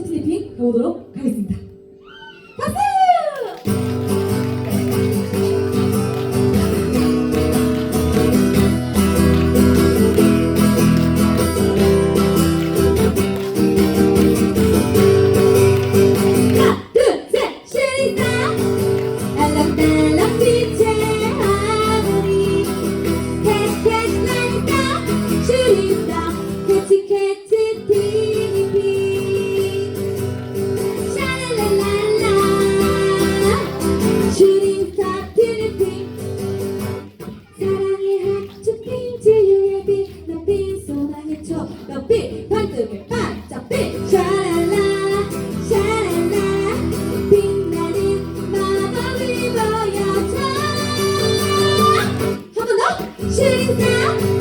스티피스니핑 가보도록 하겠습니다. 박수! 옆에 발등을 바짝 빛 샤랄라 샤랄라 빛나는 마법을 보여줘. 한 번 더 신사